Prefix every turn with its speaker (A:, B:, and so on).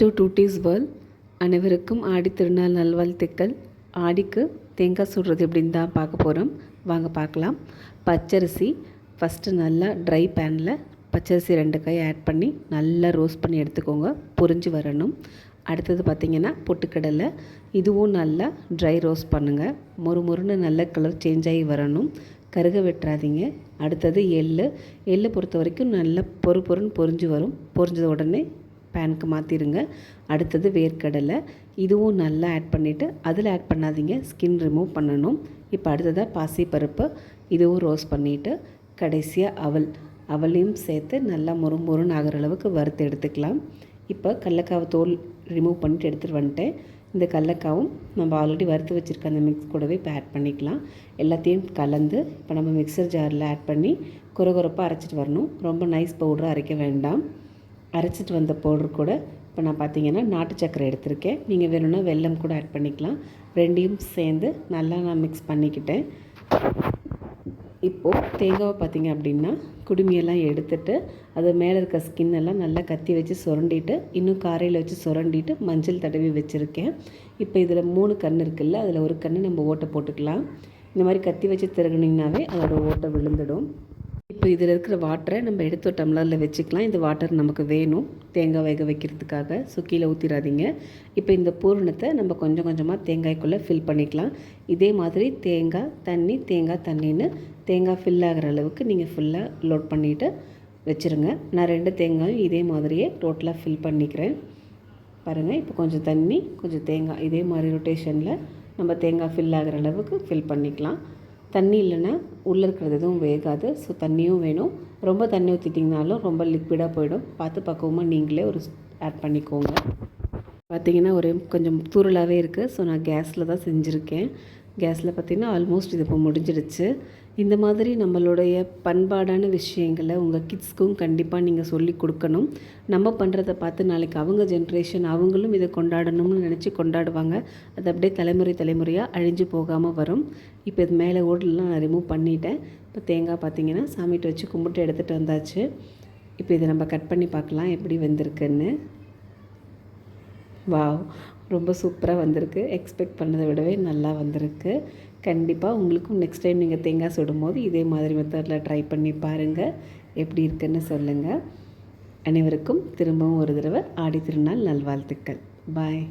A: To duties whirl அனைவருக்கும் ஆடி திருநாள் நல்வாழ்த்துக்கள். ஆடிக்கு தேங்காய் சுடுறது எப்படின்னு தான் பார்க்க போகிறோம் வாங்க பார்க்கலாம். பச்சரிசி. ஃபஸ்ட்டு நல்லா ட்ரை பேனில் பச்சரிசி ரெண்டு கை ஆட் பண்ணி நல்லா ரோஸ்ட் பண்ணி எடுத்துக்கோங்க. பொரிஞ்சு வரணும். அடுத்தது பார்த்திங்கன்னா பொட்டுக்கடலை. இதுவும் நல்லா ட்ரை ரோஸ்ட் பண்ணுங்கள் மொறு மொறுன்னு நல்ல கலர் சேஞ்ச் ஆகி வரணும். கருக வெட்டுறாதீங்க. அடுத்தது எள்ளு. எள்ளை பொறுத்த வரைக்கும் நல்லா பொறு பொருன்னு பொரிஞ்சு வரும். பொறிஞ்சது உடனே பேனுக்கு மாற்றிடுங்க அடுத்தது வேர்க்கடலை. இதுவும் நல்லா ஆட் பண்ணிவிட்டு அதில் ஆட் பண்ணாதீங்க. ஸ்கின் ரிமூவ் பண்ணணும். இப்போ அடுத்ததாக பாசிப்பருப்பு. இதுவும் ரோஸ்ட் பண்ணிவிட்டு கடைசியாக அவல். அவளையும் சேர்த்து நல்லா மொறு மொறுன்னு ஆகிற அளவுக்கு வறுத்து எடுத்துக்கலாம். இப்போ கடலக்காவை தோல் ரிமூவ் பண்ணிட்டு எடுத்துகிட்டு வந்துட்டேன். இந்த கடலக்காவும் நம்ம ஆல்ரெடி வறுத்து வச்சுருக்க அந்த மிக்ஸ் கூடவே இப்போ ஆட் பண்ணிக்கலாம். எல்லாத்தையும் கலந்து இப்போ நம்ம மிக்சர் ஜாரில் ஆட் பண்ணி குறகுறப்பாக அரைச்சிட்டு வரணும். ரொம்ப நைஸ் பவுடராக அரைக்க வேண்டாம். அரைச்சிட்டு வந்த பவுடர் கூட இப்போ நான் பார்த்தீங்கன்னா நாட்டு சக்கரை எடுத்திருக்கேன். நீங்கள் வேணும்னா வெல்லம் கூட ஆட் பண்ணிக்கலாம். ரெண்டையும் சேர்ந்து நல்லா நான் மிக்ஸ் பண்ணிக்கிட்டேன். இப்போது தேங்காவை பார்த்தீங்க அப்படின்னா குடுமியெல்லாம் எடுத்துட்டு அது மேலே இருக்க ஸ்கின் எல்லாம் நல்லா கத்தி வச்சு சுரண்டிட்டு இன்னும் காரையில் வச்சு சுரண்டிட்டு மஞ்சள் தடவி வச்சுருக்கேன். இப்போ இதில் மூணு கண் இருக்குல்ல அதில் ஒரு கண் நம்ம ஓட்டை போட்டுக்கலாம். இந்த மாதிரி கத்தி வச்சு திருகுனிங்கனாவே அதோட ஓட்டை விழுந்துடும். இப்போ இதில் இருக்கிற வாட்டரை நம்ம எடுத்து டம்ளரில் வச்சுக்கலாம். இந்த வாட்டர் நமக்கு வேணும். தேங்காய் வேக வைக்கிறதுக்காக. ஸோ கீழே ஊற்றிடாதீங்க இப்போ இந்த பூரணத்தை நம்ம கொஞ்சம் கொஞ்சமாக தேங்காய்க்குள்ளே ஃபில் பண்ணிக்கலாம். இதே மாதிரி தேங்காய் தண்ணி தேங்காய் தண்ணின்னு தேங்காய் ஃபில் ஆகிற அளவுக்கு நீங்கள் ஃபுல்லாக லோட் பண்ணிவிட்டு வச்சுருங்க. நான் ரெண்டு தேங்காயும் இதே மாதிரியே டோட்டலாக ஃபில் பண்ணிக்கிறேன். பாருங்கள் இப்போ கொஞ்சம் தண்ணி கொஞ்சம் தேங்காய் இதே மாதிரி ரொட்டேஷனில் நம்ம தேங்காய் ஃபில் ஆகிற அளவுக்கு ஃபில் பண்ணிக்கலாம். தண்ணி இல்லைன்னா உள்ளே இருக்கிறது எதுவும் வேகாது. ஸோ தண்ணியும் வேணும். ரொம்ப தண்ணி ஊற்றிட்டிங்கனாலும் ரொம்ப லிக்விடாக போயிடும். பார்த்து பக்குவமாக நீங்களே ஒரு ஆட் பண்ணிக்கோங்க. பார்த்திங்கன்னா ஒரு கொஞ்சம் தூரலாகவே இருக்குது ஸோ நான் கேஸில் தான் செஞ்சுருக்கேன். கேஸில் பார்த்திங்கன்னா ஆல்மோஸ்ட் இது இப்போ முடிஞ்சிடுச்சு. இந்த மாதிரி நம்மளுடைய பண்பாடான விஷயங்களை உங்கள் கிட்ஸ்க்கும் கண்டிப்பாக நீங்கள் சொல்லி கொடுக்கணும். நம்ம பண்ணுறதை பார்த்து நாளைக்கு அவங்க ஜென்ரேஷன் அவங்களும் இதை கொண்டாடணும்னு நினச்சி கொண்டாடுவாங்க. அது அப்படியே தலைமுறை தலைமுறையாக அழிஞ்சு போகாமல் வரும். இப்போ இது மேலே ஓடலாம் நான் ரிமூவ் பண்ணிட்டேன். இப்போ தேங்காய் பார்த்திங்கன்னா சாமிகிட்ட வச்சு கும்பிட்டு எடுத்துகிட்டு வந்தாச்சு. இப்போ இதை நம்ம கட் பண்ணி பார்க்கலாம் எப்படி வந்திருக்குன்னு. வாவ். ரொம்ப சூப்பராக வந்திருக்கு. எக்ஸ்பெக்ட் பண்ணதை விடவே நல்லா வந்திருக்கு. கண்டிப்பாக உங்களுக்கும் நெக்ஸ்ட் டைம் நீங்கள் தேங்காய் சுடும்போது இதே மாதிரி மெத்தடில் ட்ரை பண்ணி பாருங்கள் எப்படி இருக்குன்னு சொல்லுங்கள் அனைவருக்கும் திரும்பவும் ஒரு தடவை ஆடி திருநாள் நல்வாழ்த்துக்கள். பாய்